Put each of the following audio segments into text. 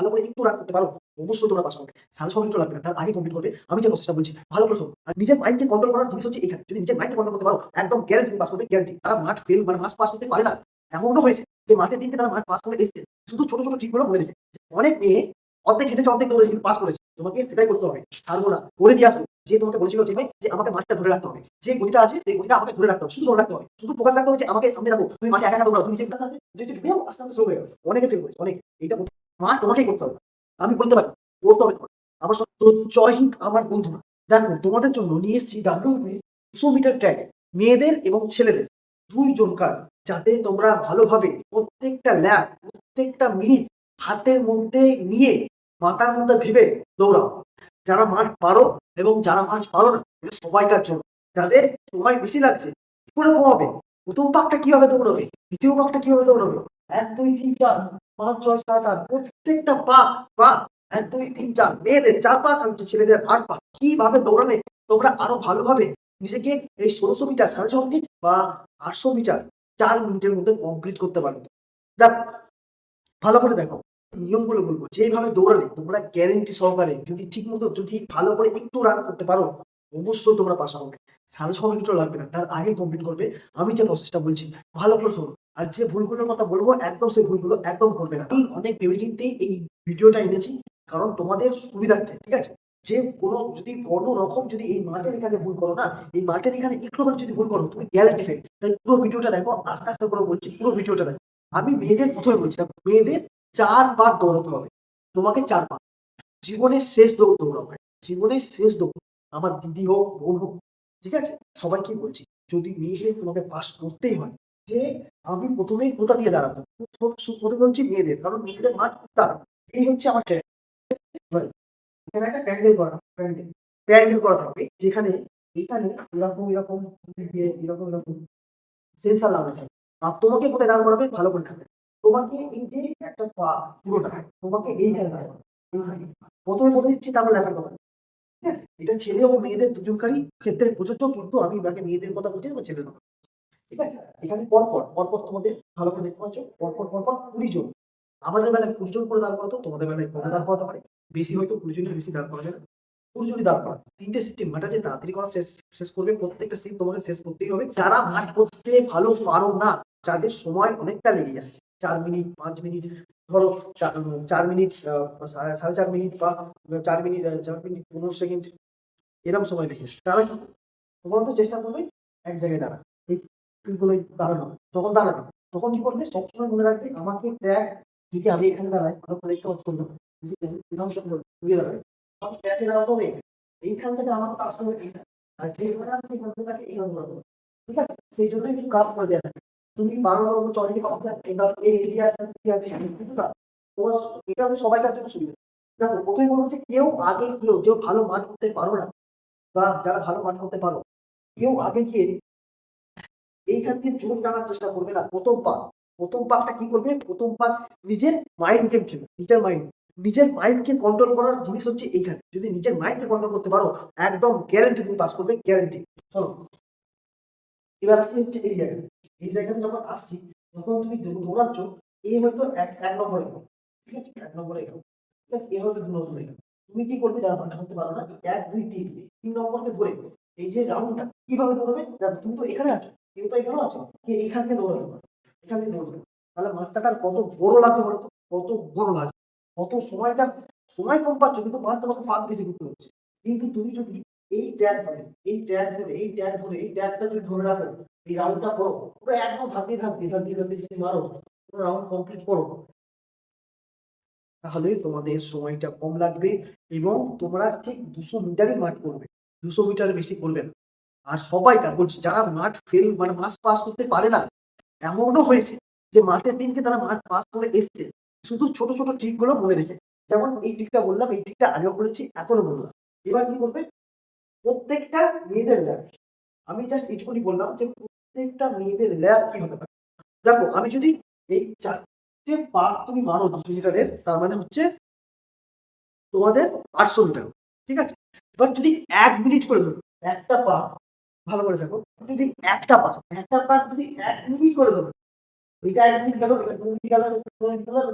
ভালো করে একটু রান করতে পারো। অবশ্যই তোমরা পাস করবে ছ মিনিট লাগবে না। তার আগে কমপ্লিট করবে। আমি যে প্রসেসটা বলছি, ভালো করে আর নিজের মাইন্ডকে কন্ট্রোল করার জিনিস হচ্ছে এখানে। যদি নিজের মাইন্ডকে কন্ট্রোল করতে পারো, একদম গ্যারান্টি পাস করবে গ্যারান্টি তারা মাঠ ফেল মানে মাস পাস করতে পারে না। এমনও হয়েছে যে মাঠের দিনকে তারা মাঠ পাস করে এসেছে। শুধু ছোট ছোট ট্রিকগুলো মনে রেখে। অনেক মেয়ে অর্ধেক হেঁটেছে, অর্ধেক পাস করেছে। তোমাকে সেটাই করতে হবে। ছাড়বো না। করে দিয়ে আসব। যে তোমাকে বলেছিল যে যে আমাকে মাঠটা ধরে রাখতে হবে। যে গতিটা আছে, সেই গতিটা আমাকে ধরে রাখতে হবে। শুধু ধরে রাখতে হবে। শুধু ফোকাস রাখতে হবে যে, আমাকে সামনে রাখো। তুমি মাঠে একা একা দৌড়াও। তুমি যে আছে যে যে আস্তে আস্তে স্লো হয়ে যাবে অনেকে ফেল করেছে, অনেকে। এইটা মাঠ তোমাকেই করতে হবে। আমি বলতে পারি করতে হবে আমার জয় দেখো তোমাদের জন্য নিয়ে এসেছি ডাব্লিউ দুশো মিটার ট্র্যাকে। মেয়েদের এবং ছেলেদের দুইজনকার, যাতে তোমরা ভালোভাবে প্রত্যেকটা ল্যাব, প্রত্যেকটা মিনিট হাতের মধ্যে নিয়ে মাথার মধ্যে ভেবে দৌড়াও। যারা মাঠ পারো এবং যারা মাঠ পারো না সবাইকার জন্য। যাদের সময় বেশি লাগছে কি করে কমাবে। প্রথম পাকটা কীভাবে দৌড়াবে? দ্বিতীয় পাকটা কীভাবে দৌড়াবে? এক, দুই, তিন, চার। পাঁচ ছয় সাত আট প্রত্যেকটা পাক পাক, এক, দুই, তিন, চার, মেয়েদের চার পাক আর ছেলেদের আট পাক। কীভাবে দৌড়ালে তোমরা আরও ভালোভাবে নিজেকে এই ষোলোশো মিটার, সাড়ে ছ মিনিট বা আটশো মিটার, চার মিনিটের মধ্যে কমপ্লিট করতে পারবে দেখ ভালো করে দেখো, নিয়মগুলো বলব। যেভাবে দৌড়ালে তোমরা গ্যারেন্টি সহকারে যদি ঠিক মতো যদি ভালো করে একটু রান করতে পারো অবশ্যই তোমরা পাস সাড়ে ছ মিনিটও লাগবে না, তার আগে কমপ্লিট করবে। আমি যে প্রসেসটা বলছি, ভালো করে শোনো। আর যে ভুলগুলোর কথা বলব, একদম সেই ভুলগুলো একদম করবে না। আমি অনেক ভেবেচিন্তেই এই ভিডিওটা এনেছি, কারণ তোমাদের সুবিধার্থে, ঠিক আছে? যে কোনো, যদি কোনো রকম যদি এই মাঠের এখানে ভুল করো না, এই মাঠের এখানে একটু করে যদি ভুল করো, তুমি গ্যারান্টি ফেল তাই পুরো ভিডিওটা দেখো, আস্তে আস্তে করে বলছি, পুরো ভিডিওটা দেখো। আমি মেয়েদের প্রথমে বলছিলাম মেয়েদের চার বার দৌড়াতে হবে। তোমাকে চার বার জীবনের শেষ দৌড় দৌড়াবে জীবনের শেষ দৌড়। আমার দিদি হোক, বোন হোক, ঠিক আছে? সবাইকে বলছি, যদি মেয়েদের তোমাকে পাস করতেই হয়, যে আমি প্রথমেই কোথা দিয়ে দাঁড়াবো? প্রথম- বলছি মেয়েদের, কারণ মেয়েদের মাঠ দাঁড়াবো এই হচ্ছে আমার একটা প্যান্ডেল করা প্যান্ডেল। প্যান্ডেল করা থাকবে যেখানে এখানে এরকম এরকম দিয়ে এরকম এরকম সেন্সার লাগানো থাকবে আর তোমাকে কোথায় দাঁড় করাবে? ভালো করে থাকবে তোমাকে এই যে একটা পা, পুরোটা, তোমাকে এইখানে দাঁড় করাবে। প্রথমে বলে দিচ্ছি, তারপর লেখার কথা এটা ছেলে ও মেয়েদের দুজনকারই ক্ষেত্রে প্রযোজ্য কিন্তু আমি বাকি মেয়েদের কথা বলছি বা ছেলের কথা ঠিক আছে? এখানে পরপর পরপর তোমাদের ভালো করে দেখতে পাচ্ছ, পরপর পরপর কুড়ি জন। আমাদের বেলায় কুড়ি জন করে দাঁড় করাতো, তোমাদের বেলায় কত দাঁড় করাতে পারে? বেশি হয়তো কুড়ি জনের বেশি দাঁড় করা যাবে কুড়ি দাঁড় করা। তিনটে সিফটি মাঠা যে তাড়াতাড়ি করা শেষ শেষ করবে, প্রত্যেকটা সিট তোমাকে শেষ করতেই হবে। যারা মাঠ করতে ভালো পারো না, যাদের সময় অনেকটা লেগে যাচ্ছে, চার মিনিট পাঁচ মিনিট ধরো চার মিনিট সাড়ে চার মিনিট বা চার মিনিট চার মিনিট, পনেরো সেকেন্ড এরকম সময় যাচ্ছে। তারা কি তোমরা তো চেষ্টা করবে এক জায়গায় দাঁড়া এই, এইগুলোই দাঁড়ানো। যখন দাঁড়াবে, তখন কি করবে? সবসময় মনে রাখবে, আমাকে ত্যাগ যদি আমি এখানে দাঁড়াই ভালো করে দেখতে পাচ্ছি তোমরা। এরকম করে ঘুরিয়ে দাঁড়াই দাঁড়াতে হবে। এইখান থেকে আমার কাজ করবে এইখানে। আর যেখানে সেখান থেকে তাকে ঠিক আছে? সেই জন্যই কিন্তু কাজ করে দেওয়া থাকে। তুমি বারো রকম চড়ি এই এরিয়া আছে আছে কিছু না তোমার এটা হচ্ছে সবাইকার জন্য সুবিধা। দেখো প্রথমে বলব যে কেউ আগে কেউ কেউ ভালো মাঠ করতে পারো না, বা যারা ভালো মাঠ করতে পারো, কেউ আগে গিয়ে এইখান থেকে চোখ টানার চেষ্টা করবে না। প্রথম পাক প্রথম পাকটা কি করবে? প্রথম পাক নিজের মাইন্ডকে খেলবে নিজের মাইন্ড নিজের মাইন্ডকে কন্ট্রোল করার জিনিস হচ্ছে এইখানে। যদি নিজের মাইন্ডকে কন্ট্রোল করতে পারো, একদম গ্যারান্টি তুমি পাস করবে গ্যারান্টি চলো এবার আসছি হচ্ছে এই জায়গায়। এই জায়গাতে যখন আসছি, তখন তুমি দৌড়াচ্ছ, এই হয়তো এক এক নম্বরে গেল ঠিক আছে? এক নম্বরে গেল ঠিক আছে? এ হয়তো দু নম্বরে গেল তুমি কি করবে যারা পাঠা করতে পারো না এক, দুই, তিন তিন নম্বরকে ধরে এই যে রাউন্ডটা, কীভাবে দৌড়াবে? দেখো, তুমি তো এখানে আছো, কেউ তো এখানেও আছো। কে এইখান থেকে দৌড়াতে পারো এখান থেকে দৌড়াবে। তাহলে মাঠটা তার কত বড় লাগছে তো? কত বড় লাগছে। কত সময়টা, সময় কম পাচ্ছ, কিন্তু মাঠ তোমাকে ফাঁক বেশি করতে হচ্ছে। কিন্তু তুমি যদি এই ট্যাগ ধরে, এই ট্যাগ ধরে, এই ট্যাগ ধরে, এই ট্যাগটা যদি ধরে রাখো এই রাউন্ডটা করো। পুরো একদম যদি মারো, পুরো রাউন্ড কমপ্লিট করো। তাহলে তোমাদের সময়টা কম লাগবে এবং তোমরা ঠিক দুশো মিটারই মাঠ করবে। দুশো মিটার বেশি করবে না। আর সবাইটা বলছি, যারা মাঠ ফেল মানে মাস পাস করতে পারে না, এমনও হয়েছে যে মাঠের দিনকে তারা মাঠ পাস করে এসছে। শুধু ছোট ছোট ট্রিকগুলো মনে রেখে। যেমন এই ট্রিকটা বললাম, এই ট্রিকটা আগেও করেছি এখনও বললাম। এবার কি করবে? প্রত্যেকটা মেয়েদের ল্যাব আমি জাস্ট এইটুকুনি বললাম যে প্রত্যেকটা মেয়েদের ল্যাব কি হতে পারে দেখো, আমি যদি এই চারটে পাক তুমি মারো দুশো মিটারের, তার মানে হচ্ছে তোমাদের আটশো মিটার, ঠিক আছে? এবার যদি এক মিনিট করে ধরো, একটা পাক ভালো করে দেখো, যদি একটা পাক একটা পাক যদি এক মিনিট করে ধরো এইটা এক মিনিট গেল তিন মিনিট গেল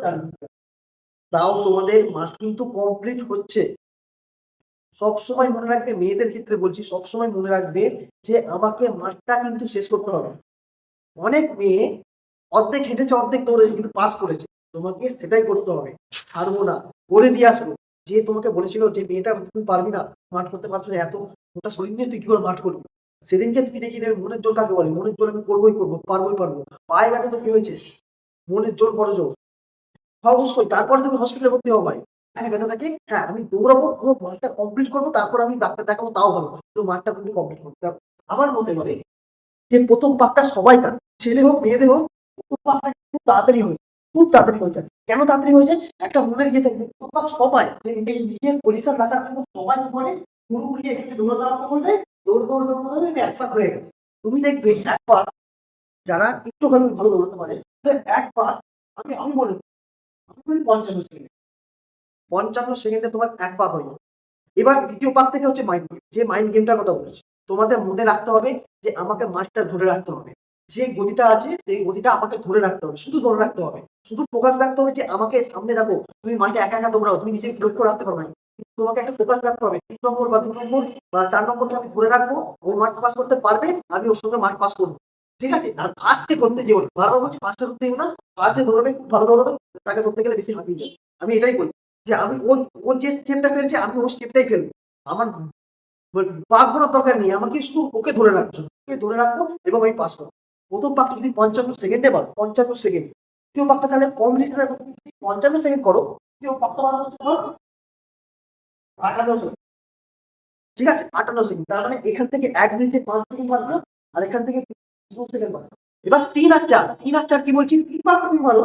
চার মিনিট গেল। তাও তোমাদের মাঠ কিন্তু কমপ্লিট হচ্ছে। সবসময় মনে রাখবে, মেয়েদের ক্ষেত্রে বলছি, সবসময় মনে রাখবে যে আমাকে মাঠটা কিন্তু শেষ করতে হবে। অনেক মেয়ে অর্ধেক হেঁটেছে, অর্ধেক দৌড়েছে, কিন্তু পাস করেছে। তোমাকে সেটাই করতে হবে, ছাড়বো না করে দিয়ে আসব। যে তোমাকে বলেছিল যে মেয়েটা তুমি পারবি না, মাঠ করতে পারছ এত, ওটা শরীর নিয়ে তুই কি করে মাঠ করবি? সেদিনকে তুমি দেখিয়ে দেবে, মনের জোর কাকে বলে? মনের জোর আমি করবোই করব, পারবোই পারব। পায়ে ব্যথা তো কি হয়েছে? মনের জোর বড় জোর। অবশ্যই, তারপরে তুমি হসপিটালে ভর্তি হও ভাই হ্যাঁ ব্যথা থাকে? হ্যাঁ আমি দৌড়াবো পুরো মাঠটা কমপ্লিট করব, তারপর আমি ডাক্তার দেখাবো, তাও ভালো তো মাঠটা কিন্তু কমপ্লিট করতে হবে আমার মতে বলে যে প্রথম পাকটা সবাই কাজ ছেলে হোক, মেয়েদের হোক, প্রথম পাকটা খুব তাড়াতাড়ি হয়ে খুব তাড়াতাড়ি হয়ে যায়। কেন তাড়াতাড়ি হয়ে যায়? একটা মনের ইয়ে থাকে প্রথম পাক সবাই নিজের পরিষ্কার রাখার জন্য সবাই কি করে? পুরোপুরি এখানে দৌড়াদৌড়া করে দেয় দৌড় দৌড় দৌড় দৌড়ে এক পাক হয়ে গেছে। তুমি দেখবে এক পাক যারা একটুখানি ভালো দৌড়াতে পারে এক পাক আমি আমি বলি আমি বলি পঞ্চান্ন সেকেন্ড পঞ্চান্ন সেকেন্ডে তোমার এক পাক হয়ে যাবে এবার দ্বিতীয় পাক থেকে হচ্ছে মাইন্ড গেম যে মাইন্ড গেমটার কথা বলেছি, তোমাদের মনে রাখতে হবে যে আমাকে মাঠটা ধরে রাখতে হবে। যে গতিটা আছে, সেই গতিটা আমাকে ধরে রাখতে হবে, শুধু ধরে রাখতে হবে। শুধু ফোকাস রাখতে হবে যে আমাকে সামনে রাখো তুমি মাঠে একা একা দৌড়াও, তুমি নিজেকে লক্ষ্য রাখতে পারবে না। তোমাকে একটা ফোকাস রাখতে হবে। তিন নম্বর বা দু নম্বর বা চার নম্বরকে আমি ধরে রাখব, ও মাঠ পাস করতে পারবে, আমি ওর সঙ্গে মাঠ পাস করব। ঠিক আছে? আর ফার্স্টে করতে যেও বারবার বলছি ফার্স্টে করতে না ফার্স্টে ধরবে, খুব ভালো ধরবে, তাকে ধরতে গেলে বেশি হাঁপিয়ে যাবে। আমি এটাই বলি যে আমি ও ও যে স্টেপটা ফেলছে আমি ওর স্টেপটাই ফেলব আমার পাক করার দরকার নেই। আমাকে শুধু ওকে ধরে রাখছো। ওকে ধরে রাখব এবং আমি পাস করব প্রথম পাকটা যদি পঞ্চান্ন সেকেন্ডে পারো পঞ্চান্ন সেকেন্ড কেউ পাকটা তাহলে কম লিখে থাকো। পঞ্চান্ন সেকেন্ড করো কেউ পাকটা পারো হচ্ছে ধরো আটান্ন সেকেন্ড ঠিক আছে? আটান্ন সেকেন্ড তার মানে এখান থেকে এক মিনিটে পাঁচ সেকেন্ড পারবে আর এখান থেকে দু সেকেন্ড পারবে এবার তিন আর চার। তিন আর চার কি বলছি? তিন পাকটা তুমি পারো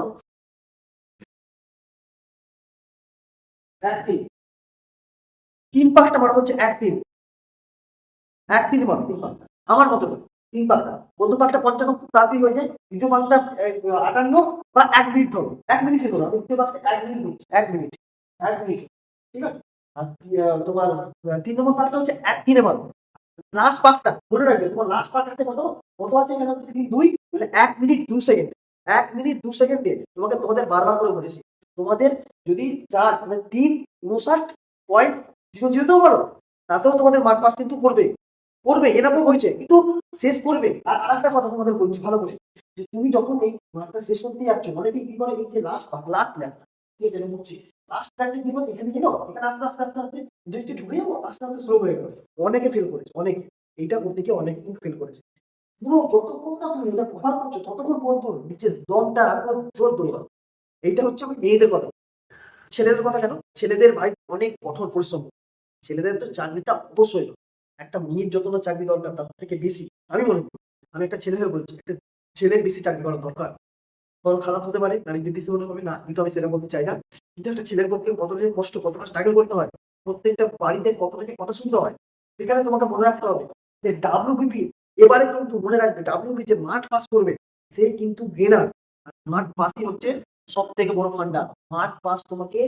এক তিন। পাকটা মারা হচ্ছে এক তিন। এক তিন পাক তিন পাক আমার মতো করে তিন পাকটা প্রথম পাকটা পঞ্চান্ন, খুব তাড়াতাড়ি হয়ে যায়। দ্বিতীয় পাকটা আটান্ন বা এক মিনিট ধরো। এক মিনিটে ধরো দ্বিতীয় পাকটা এক মিনিট দিচ্ছি এক মিনিট। এক মিনিট। ঠিক আছে? তোমার তিন নম্বর পাকটা হচ্ছে এক তিনে পারো লাস্ট পাকটা মনে রাখবে, তোমার লাস্ট পাক আছে কত? কত আছে এখানে? হচ্ছে দুই। মানে এক মিনিট দু সেকেন্ড। এক মিনিট দু সেকেন্ডে তোমাকে তোমাদের বারবার করে বলেছি। তোমাদের যদি চার মানে তিন উনষাট পয়েন্ট জিরো জিরোতেও পারো, তাতেও তোমাদের মার্ক পাস কিন্তু করবে। করবে, এরকম হয়েছে, কিন্তু শেষ করবে। আর আরেকটা কথা তোমাদের বলছি, ভালো করে, যে তুমি যখন এই মার্কটা শেষ করতে যাচ্ছ অনেকে কি করে, এই যে লাস্ট লাস্ট প্ল্যান ঠিক আছে বলছি লাস্ট প্ল্যানটা কি করে, এখানে গেলো? এখানে আস্তে আস্তে আস্তে আস্তে যদি ঢুকে যাব, আস্তে আস্তে স্লো হয়ে গেলো। অনেকে ফেল করেছে, অনেকে। এইটা করতে গিয়ে অনেকে কিন্তু ফেল করেছে। পুরো যতক্ষণ না তুমি এটা ব্যবহার করছ, ততক্ষণ পর্যন্ত নিজের দমটা রাখো জোর দৌড়াও এইটা হচ্ছে আমি মেয়েদের কথা। ছেলেদের কথা কেন? ছেলেদের ভাই অনেক কঠোর পরিশ্রম ছেলেদের তো চাকরিটা অবশ্যই একটা মেয়ের যত না চাকরি দরকার, তার থেকে বেশি। আমি মনে করি, আমি একটা ছেলে হয়ে বলছি, একটা ছেলের বেশি চাকরি করা দরকার। বড় খারাপ হতে পারে, নারী বিদেশি মনে হবে না, কিন্তু আমি সেটা বলতে চাই না। কিন্তু একটা ছেলের পক্ষে কতটা কষ্ট, কতটা স্ট্রাগল করতে হয়, প্রত্যেকটা বাড়িতে কতটা কথা শুনতে হয়, সেখানে তোমাকে মনে রাখতে হবে যে ডাব্লিউবিপি এবারে কিন্তু মনে রাখবে ডাব্লিউবি যে মাঠ পাস করবে, সে কিন্তু গেনার মাঠ পাসই হচ্ছে সব থেকে বড় ফান্ডা। মাঠ পাস তোমাকে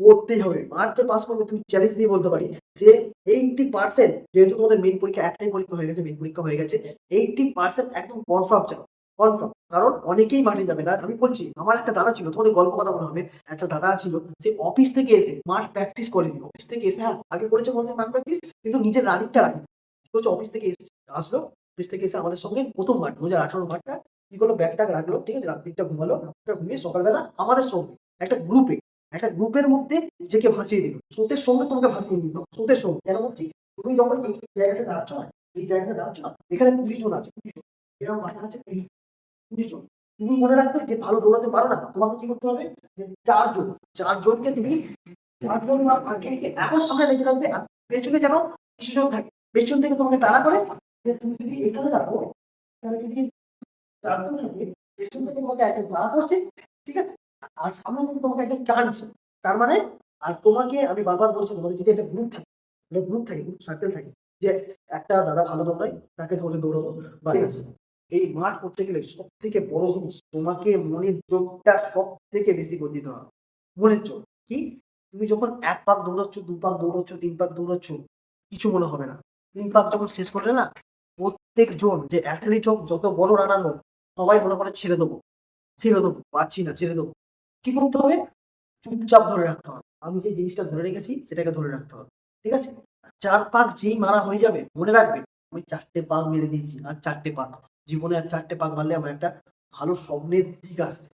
করতেই হবে। মাঠ পাস করবে তুমি চ্যালেঞ্জ দিয়ে বলতে পারি যে এইটটি পার্সেন্ট যেহেতু তোমাদের মেন পরীক্ষা একটাই পরীক্ষা হয়ে গেছে মেন পরীক্ষা হয়ে গেছে এইটটি পার্সেন্ট একদম কনফার্ম চাও। কনফার্ম কারণ অনেকেই মাঠে যাবে না। আমি বলছি, আমার একটা দাদা ছিল, তোমাদের গল্প কথা মনে হবে, একটা দাদা ছিল, সে অফিস থেকে এসে মাঠ প্র্যাকটিস করেনি। অফিস থেকে এসে হ্যাঁ আগে করেছে বলছে মাঠ প্র্যাকটিস কিন্তু নিজের রানিংটা রাখে অফিস থেকে এসে আসলো অফিস থেকে এসে আমাদের সঙ্গে প্রথম মাঠ, দু হাজার আঠারো মাঠটা কি করল? ব্যাগটা রাখল, ঠিক আছে? রাত্রিটা ঘুমালো, রাত্রিটা ঘুমিয়ে সকালবেলা আমাদের সঙ্গে, একটা গ্রুপে একটা গ্রুপের মধ্যে নিজেকে ভাসিয়ে দিল। স্রোতের সঙ্গে তোমাকে ভাসিয়ে দিল। স্রোতের সঙ্গে, কেন বলছি? তুমি যখন এই জায়গাটা দাঁড়াচ্ছ না এই জায়গাটা দাঁড়াচ্ছ না এখানে কুড়ি জন আছে, কুড়ি জন। এরকম মাঠে আছে কুড়ি জন তুমি মনে রাখবে যে ভালো দৌড়াতে পারো না। তোমাকে কি করতে হবে? যে চারজন চারজনকে তুমি চারজন বা পাঁচজনকে এমন সামনে রেখে রাখবে আর পেছনে যেন কিছু জন থাকে। পেছন থেকে তোমাকে তাড়া করে যে তুমি যদি এখানে রাখো তাহলে যদি চারজন থাকে পেছন থেকে তোমাকে আছে আর সামনে থেকে তোমাকে একজন টানছে তার মানে আর তোমাকে আমি বারবার বলছি তোমাদের যদি একটা গ্রুপ থাকে একটা গ্রুপ থাকে গ্রুপ সার্কেল থাকে যে একটা দাদা ভালো দৌড়ায় তাকে ধরে দৌড়াবো বা এই মাঠ করতে গেলে সব থেকে বড় জিনিস তোমাকে মনের যোগটা সব থেকে বেশি করে দিতে হবে মনের যোগ কি তুমি যখন এক পাক দৌড়াচ্ছ দু পাক দৌড়াচ্ছ তিন পাক দৌড়াচ্ছ কিছু মনে হবে না তিন পাক যখন শেষ করলে না প্রত্যেক জন যে অ্যাথলিট হোক যত বড় রানার হোক সবাই মনে করে ছেড়ে দেবো। ছেড়ে দেবো, পারছি না, ছেড়ে দেবো। কি করতে হবে? চুপচাপ ধরে রাখতে হবে। আমি যে জিনিসটা ধরে রেখেছি, সেটাকে ধরে রাখতে হবে। ঠিক আছে? চার পাক যেই মারা হয়ে যাবে, মনে রাখবে, আমি চারটে পাক মেরে দিয়েছি, আর চারটে পাক। জীবনে আর চারটে পাক মারলে আমার একটা ভালো স্বপ্নের দিক আসছে।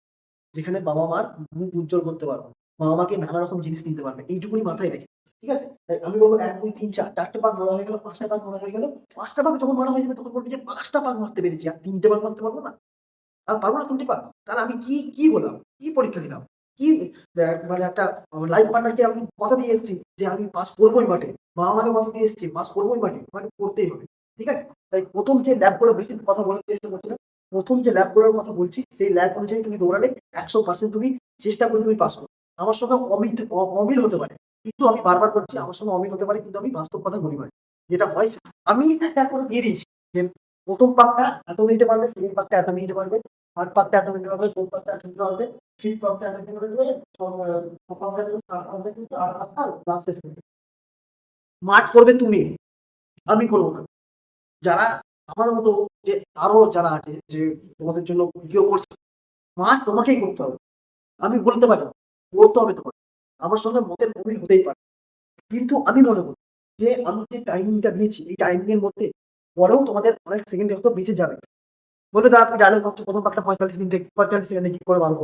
যেখানে বাবা মার মুখ উজ্জ্বল করতে পারব। বাবা মাকে নানা রকম জিনিস কিনতে পারবে। এইটুকুনি মাথায় রেখে। ঠিক আছে? আমি বলব এক, দুই, তিন, চার। চারটে পাক মারা হয়ে গেল, পাঁচটা পাক মারা হয়ে গেল। পাঁচটা পাক যখন মারা হয়ে যাবে, তখন বলবি যে পাঁচটা পাক মারতে পেরেছি। আর তিনটে পাক মারতে পারব না। আর পারব না। তিনটে পাক তাহলে আমি কি কি বললাম কি পরীক্ষা দিলাম? কি মানে একটা লাইফ পার্টনারকে আমি কথা দিয়ে এসেছি যে আমি পাস করবোই মাঠে। মা আমাকে কথা দিয়ে এসেছি পাস করবোই মাঠে। আমাকে করতেই হবে। ঠিক আছে? তাই প্রথম যে ল্যাব করে বেশি কথা বলার চেষ্টা করছি না। প্রথম যে ল্যাব করার কথা বলছি, সেই ল্যাব অনুযায়ী তুমি দৌড়ালে একশো পার্সেন্ট তুমি চেষ্টা করে তুমি পাস করো আমার সঙ্গে অমিল অ- অমিল হতে পারে। কিন্তু আমি বারবার করছি আমার সঙ্গে অমিল হতে পারে, কিন্তু আমি বাস্তব কথা বলি ভাই যেটা হয়, আমি একটা করে দিয়ে দিয়েছি যে প্রথম পাকটা এত মিনিটে পারবে সেকেন্ড পাকটা এত মিনিটে পারবে। থার্ড পাকটা এত মিনিটে পারবে ফোর্থ পাকটা এত মিনিটে পারবে ফিফথ পাকটা এত মিনিটে থেকে start হবে কিন্তু আর শেষ করবে মাঠ করবে তুমি, আমি করব না। যারা আমার মতো যে আরও যারা আছে, যে তোমাদের জন্য ভিডিও করছে, মাঠ তোমাকেই করতে হবে। আমি বলতে পারি করতে হবে তোমার আমার সঙ্গে মতের অমিল হতেই পারে। কিন্তু আমি মনে করি যে আমি যে টাইমিংটা দিয়েছি, এই টাইমিং এর মধ্যে পরেও তোমাদের অনেক সেকেন্ড হয়তো বেঁচে যাবে। বলে দাদা, তুমি জানো হচ্ছে প্রথম পাকটা পঁয়তাল্লিশ মিনিটে, পঁয়তাল্লিশ সেকেন্ডে কি করে পারব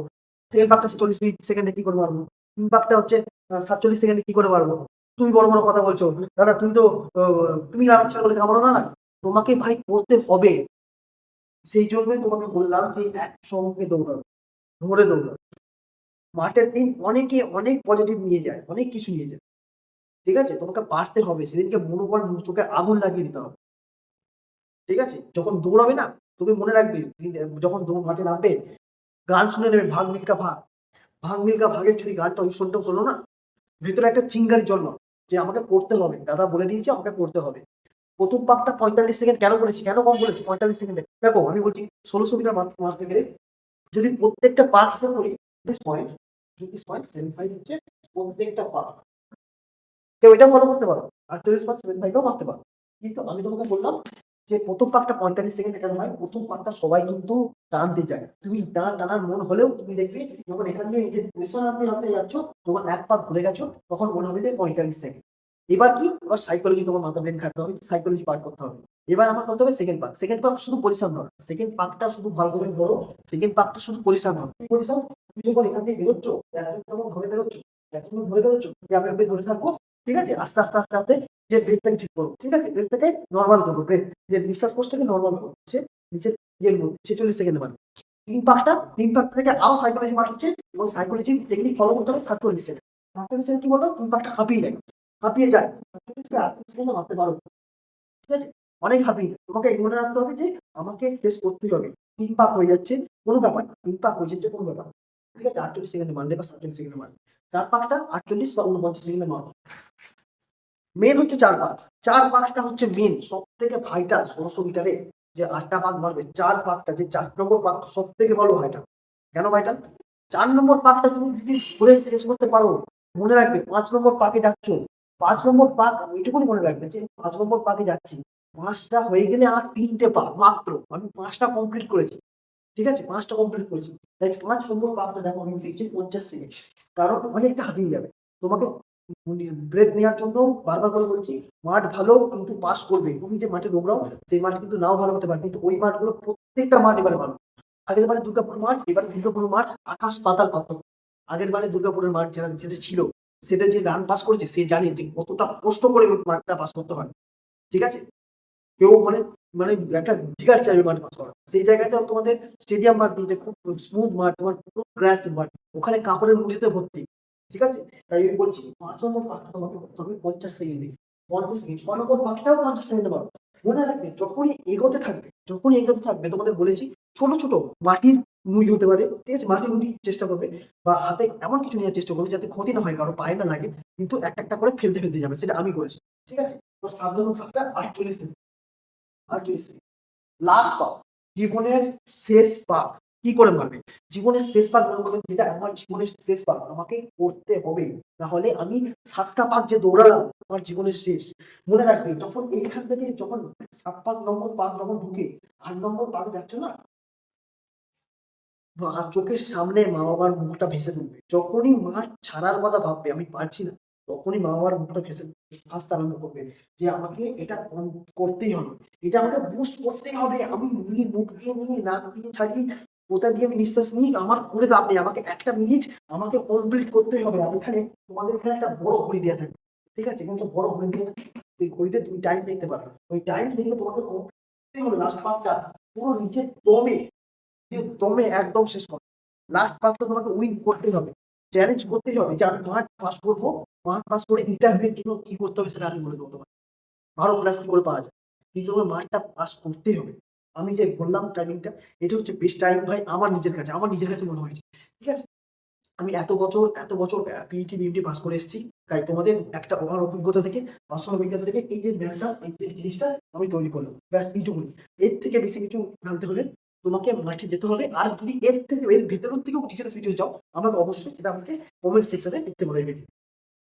সেকেন্ড পাকটা চল্লিশ মিনিট সেকেন্ডে কি করে পারব তিন পাকটা হচ্ছে সাতচল্লিশ সেকেন্ডে কি করে পারব তুমি বড় বড় কথা বলছো। দাদা, তুমি তো তুমি রান্না ছেলে বলে কামড়ো না? তোমাকে ভাই করতে হবে। সেই জন্যই তোমাকে বললাম যে একসঙ্গে দৌড়াও, ধরে দৌড়াও। মাঠের দিন অনেকে অনেক পজিটিভ নিয়ে যায়, অনেক কিছু নিয়ে যায়। ঠিক আছে? তোমাকে পারতে হবে। সেদিনকে মনোবল চোখে আগুন লাগিয়ে দিতে হবে। ঠিক আছে? যখন দৌড়াবে না তুমি মনে রাখবে যখন দৌড় মাঠে নামবে, গান শুনে নেবে, ভাগ মিল্কা ভাগ। ভাগ মিল্কা ভাগের যদি গানটা ওই শুনতে শোনো না, ভেতরে একটা চিঙ্গারি জন্য যে আমাকে করতে হবে। দাদা বলে দিয়েছে, আমাকে করতে হবে। প্রথম পাকটা পঁয়তাল্লিশ সেকেন্ড কেন করেছি? কেন কম বলেছি পঁয়তাল্লিশ সেকেন্ডে। দেখো, আমি বলছি, ষোলোশো মিটার মার- মারতে গেলে যদি প্রত্যেকটা পাক হিসেবে করি পয়েন্ট পয়েন্ট সেভেন ফাইভ হচ্ছে প্রত্যেকটা পাক। কেউ এটা ফলো করতে পারো। আর চল্লিশ পয়েন্ট সেভেন ফাইভও মারতে পারো। কিন্তু আমি তোমাকে বললাম যে প্রথম পাকটা পঁয়তাল্লিশ সেকেন্ড কেন হয়? প্রথম পাকটা সবাই কিন্তু টানতে যায় তুমি টান টানার মন হলেও তুমি দেখবে যখন এখান থেকে যে প্রেশার আনতে আনতে যাচ্ছ, যখন এক পাক ভুলে গেছো, তখন মনে হবে যে পঁয়তাল্লিশ সেকেন্ড। এবার কি? এবার সাইকোলজি তোমার মাথা ব্রেন খাটতে হবে সাইকোলজি পার্ট করতে হবে। এবার আমার করতে হবে সেকেন্ড পাক সেকেন্ড পাক শুধু পরিশ্রম ধরো। সেকেন্ড পাকটা শুধু ভালো করে ধরো। সেকেন্ড পাকটা শুধু পরিশ্রম ধরো। পরিশ্রম তুমি যখন এখান থেকে বেরোচ্ছ এখন ধরে বেরোচ্ছ এখন ধরে বেরোচ্ছ, যে আমি ধরে থাকব, ঠিক আছে? আস্তে আস্তে আস্তে আস্তে যে ব্রেথটাকে ঠিক করব, ঠিক আছে? ব্রেথটাকে নর্মাল করব ব্রেথ যে নিঃশ্বাস কোষটাকে নর্মাল করব সে নিচে ইয়ের মধ্যে, ছেচল্লিশ সেকেন্ড মানে তিন পাকটা তিন পাক থেকে আরও সাইকোলজি পার্ট হচ্ছে এবং সাইকোলজি টেকনিক ফলো করতে হবে সাতচল্লিশ সেকেন্ড সাতচল্লিশ সেকেন্ড কি বলতো? তিন পাকটা হাঁপিয়ে যায়। হাঁপিয়ে যায়। সাতচল্লিশ থেকে আটচল্লিশ সেকেন্ড মারতে পারো। ঠিক আছে? অনেক হাঁপিয়ে যায়। তোমাকে এই মনে রাখতে হবে যে আমাকে শেষ করতেই হবে। পাক হয়ে যাচ্ছে কোনো ব্যাপার তিন হয়ে যাচ্ছে কোনো ব্যাপার ঠিক আছে? আটচল্লিশ সেকেন্ডে মারলে বা সাতচল্লিশ সেকেন্ডে মারলে। চার পাকটা আটচল্লিশ বা উনপঞ্চাশ সেকেন্ডে মারো মেন হচ্ছে চার পাক চার পাকটা হচ্ছে মেন সব থেকে ভাইটাল ষোলোশো মিটারে যে আটটা পাক মারবে চার পাকটা যে চার নম্বর পাক সব থেকে বড় ভাইটাল কেন ভাইটাল চার নম্বর পাকটা তুমি যদি ঘুরে শেষ করতে পারো, মনে রাখবে পাঁচ নম্বর পাকে যাচ্ছ, পাঁচ নম্বর পাক এটুকুনি মনে রাখবে যে পাঁচ নম্বর পাকে যাচ্ছি, পাঁচটা হয়ে গেলে আর তিনটে পাক মাত্র, আমি পাঁচটা কমপ্লিট করেছি। ঠিক আছে? পাঁচটা কমপ্লিট করেছি। তাই পাঁচ নম্বর পাকটা দেখো, আমি দেখছি পঞ্চাশ সেকেন্ড। কারণ অনেকটা হাঁপিয়ে যাবে। তোমাকে ব্রেথ নেওয়ার জন্য বারবার করে বলছি, মাঠ ভালো কিন্তু পাস করবে। তুমি যে মাঠে দৌড়াও, সেই মাঠ কিন্তু নাও ভালো হতে পারে, কিন্তু ওই মাঠগুলো প্রত্যেকটা মাঠ এবারে ভালো। আগের বারে দুর্গাপুর মাঠ, এবারে দুর্গাপুর মাঠ, আকাশ পাতাল পার্থক্য আগের বারে দুর্গাপুরের মাঠ যেটা যেটা ছিল, সেটা যে রান পাস করেছে, সে জানে যে কতটা কষ্ট করে মাঠটা পাস করতে হয়। ঠিক আছে? কেউ মানে মানে একটা জিগার চাইবে মাঠ পাস করা সেই জায়গাতে তোমাদের স্টেডিয়াম মাঠ দিতে খুব স্মুথ মাঠ, তোমার পুরো গ্রাস মাঠ। ওখানে কাপড়ের মুঠিতে ভর্তি। ঠিক আছে? তাই আমি বলছি পাঁচ নম্বর পাকটা তোমাকে করতে হবে পঞ্চাশ সেকেন্ডে পঞ্চাশ সেকেন্ড, ছ নম্বর পাকটাও পঞ্চাশ সেকেন্ডে পারো মনে রাখবে, যখনই এগোতে থাকবে, যখনই এগোতে থাকবে, তোমাদের বলেছি, ছোট ছোট মাটির নুড়ি হতে পারে, ঠিক আছে? মাটির নুড়ি চেষ্টা করবে, বা হাতে এমন কিছু নেওয়ার চেষ্টা করবে যাতে ক্ষতি না হয়, কারও পায়ে না লাগে, কিন্তু একটা একটা করে ফেলতে ফেলতে যাবে, সেটা আমি করেছি, ঠিক আছে? তো সাত নম্বর পাকটা আটচল্লিশ আটচল্লিশ লাস্ট পাক জীবনের শেষ পাক কি করে মারবে? জীবনের শেষ পাক মনে করবেন যেটা আমার জীবনের শেষ পাক আমাকে করতে হবে। নাহলে আমি সাতটা পাক যে দৌড়ালাম, আমার জীবনের শেষ। মনে রাখবে, যখন এইখান থেকে যখন সাত পাক নম্বর পাক যখন ঢুকে, আট নম্বর পাক যাচ্ছ না? মা- চোখের সামনে মা বাবার মুখটা ভেসে তুলবে। যখনই মাঠ ছাড়ার কথা ভাববে, আমি পারছি না, তখনই মা বাবার মুখটা ভেসে হাসতে আরম্ভ করবে যে আমাকে এটা করতেই হবে। এটা আমাকে বুস্ট করতেই হবে। আমি মুখ দিয়ে নিয়ে, নাক দিয়ে ছাড়িয়ে কোথা দিয়ে আমি নিঃশ্বাস নিই আমার করে লাভ নেই। আমাকে একটা মিনিট আমাকে কমপ্লিট করতেই হবে। আর এখানে তোমাদের এখানে একটা বড় ঘড়ি দেওয়া থাকবে। ঠিক আছে? কিন্তু বড় ঘড়ি দিয়ে সেই ঘড়িতে তুমি টাইম দেখতে পারবে। ওই টাইম দেখে তোমাকে করতেই হবে। লাস্ট পাঁচটা পুরো নিচে দমে দমে একদম শেষ করো লাস্ট পার্টটা তোমাকে উইন করতেই হবে। চ্যালেঞ্জ করতেই হবে যে আমি মাঠ পাস করব। মাঠ পাস করে ইন্টারভিউ জন্য কি করতে হবে সেটা আমি বলে দেবো তোমাকে ভালো ক্লাস করে পাওয়া যায়। কিন্তু তোমার মাঠটা পাস করতেই হবে আমি যে বললাম টাইমিংটা এটা হচ্ছে বেস্ট টাইম ভাই, আমার নিজের কাছে, আমার নিজের কাছে মনে হয়েছে, ঠিক আছে? আমি এত বছর এত বছর পিইটি বিউটি পাস করে এসেছি, তাই তোমাদের একটা আমার অভিজ্ঞতা থেকে বাস্তব অভিজ্ঞতা থেকে এই যে জ্ঞানটা, এই যে জিনিসটা আমি তৈরি করলাম, ব্যাস এইটুকুনি এর থেকে বেশি কিছু জানতে হলে তোমাকে মাঠে যেতে হবে, আর যদি এর থেকে, এর ভেতরের থেকেও ডিটেলস ভিডিও যাও আমাকে অবশ্যই সেটা আমাকে কমেন্ট সেকশনে লিখতে বলে